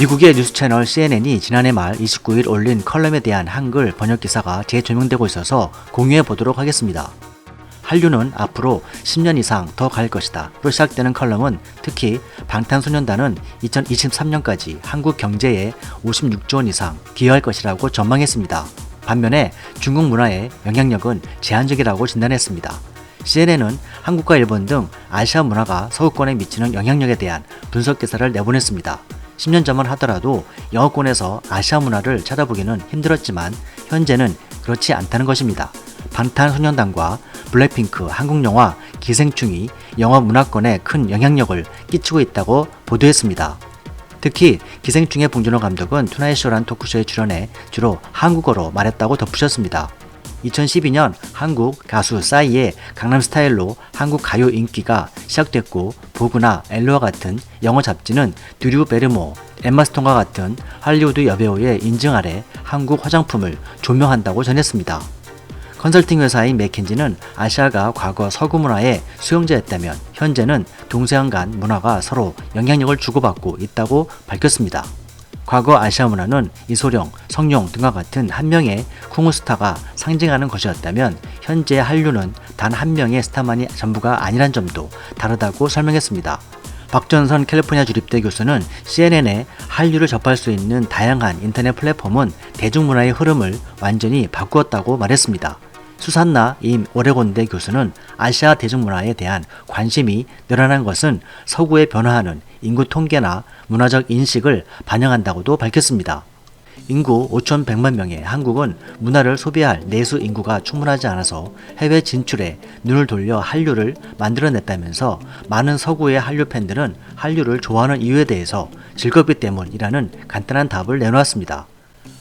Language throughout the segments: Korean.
미국의 뉴스 채널 CNN이 지난해 말 29일 올린 컬럼에 대한 한글 번역 기사가 재조명되고 있어서 공유해 보도록 하겠습니다. 한류는 앞으로 10년 이상 더 갈 것이다. 로 시작되는 컬럼은 특히 방탄소년단은 2023년까지 한국 경제에 56조 원 이상 기여할 것이라고 전망했습니다. 반면에 중국 문화의 영향력은 제한적이라고 진단했습니다. CNN은 한국과 일본 등 아시아 문화가 서구권에 미치는 영향력에 대한 분석 기사를 내보냈습니다. 10년 전만 하더라도 영어권에서 아시아 문화를 찾아보기는 힘들었지만 현재는 그렇지 않다는 것입니다. 방탄소년단과 블랙핑크, 한국 영화, 기생충이 영화 문화권에 큰 영향력을 끼치고 있다고 보도했습니다. 특히 기생충의 봉준호 감독은 투나잇쇼란 토크쇼에 출연해 주로 한국어로 말했다고 덧붙였습니다. 2012년 한국 가수 싸이의 강남스타일로 한국 가요 인기가 시작됐고 보그나 엘로와 같은 영어 잡지는 드류 베르모, 엠마 스톤과 같은 할리우드 여배우의 인증 아래 한국 화장품을 조명한다고 전했습니다. 컨설팅 회사인 맥킨지는 아시아가 과거 서구 문화의 수용자였다면 현재는 동서양 간 문화가 서로 영향력을 주고받고 있다고 밝혔습니다. 과거 아시아 문화는 이소룡, 성룡 등과 같은 한 명의 쿵우 스타가 상징하는 것이었다면 현재 한류는 단 한 명의 스타만이 전부가 아니란 점도 다르다고 설명했습니다. 박전선 캘리포니아 주립대 교수는 CNN에 한류를 접할 수 있는 다양한 인터넷 플랫폼은 대중문화의 흐름을 완전히 바꾸었다고 말했습니다. 수산나 임 오레곤대 교수는 아시아 대중문화에 대한 관심이 늘어난 것은 서구의 변화하는 인구 통계나 문화적 인식을 반영한다고도 밝혔습니다. 인구 5,100만 명의 한국은 문화를 소비할 내수 인구가 충분하지 않아서 해외 진출에 눈을 돌려 한류를 만들어냈다면서 많은 서구의 한류 팬들은 한류를 좋아하는 이유에 대해서 즐겁기 때문이라는 간단한 답을 내놓았습니다.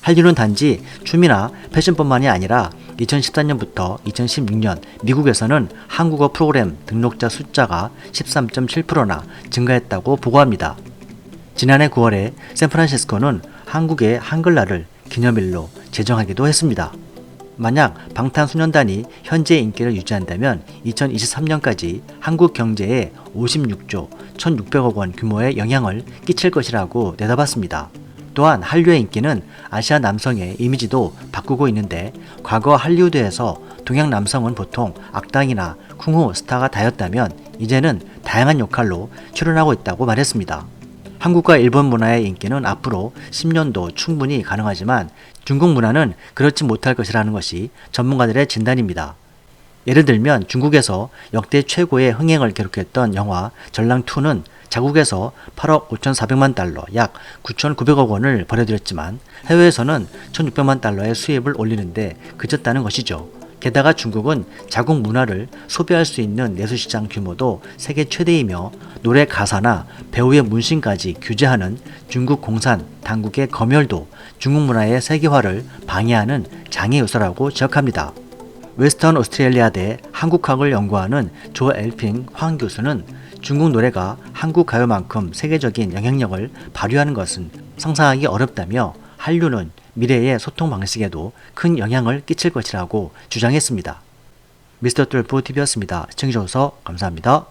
한류는 단지 춤이나 패션뿐만이 아니라 2014년부터 2016년 미국에서는 한국어 프로그램 등록자 숫자가 13.7%나 증가했다고 보고합니다. 지난해 9월에 샌프란시스코는 한국의 한글날을 기념일로 제정하기도 했습니다. 만약 방탄소년단이 현재 인기를 유지한다면 2023년까지 한국 경제에 56조 1,600억 원 규모의 영향을 끼칠 것이라고 내다봤습니다. 또한 한류의 인기는 아시아 남성의 이미지도 바꾸고 있는데 과거 할리우드에서 동양 남성은 보통 악당이나 쿵후 스타가 다였다면 이제는 다양한 역할로 출연하고 있다고 말했습니다. 한국과 일본 문화의 인기는 앞으로 10년도 충분히 가능하지만 중국 문화는 그렇지 못할 것이라는 것이 전문가들의 진단입니다. 예를 들면 중국에서 역대 최고의 흥행을 기록했던 영화 전랑2는 자국에서 8억 5,400만 달러, 약 9,900억 원을 벌여들였지만 해외에서는 1,600만 달러의 수입을 올리는데 그쳤다는 것이죠. 게다가 중국은 자국 문화를 소비할 수 있는 내수시장 규모도 세계 최대이며 노래 가사나 배우의 문신까지 규제하는 중국 공산 당국의 검열도 중국 문화의 세계화를 방해하는 장애 요소라고 지적합니다. 웨스턴 오스트레일리아 대 한국학을 연구하는 조 엘핑 황 교수는 중국 노래가 한국 가요만큼 세계적인 영향력을 발휘하는 것은 상상하기 어렵다며 한류는 미래의 소통 방식에도 큰 영향을 끼칠 것이라고 주장했습니다. 미스터 뚫프 TV였습니다. 시청해주셔서 감사합니다.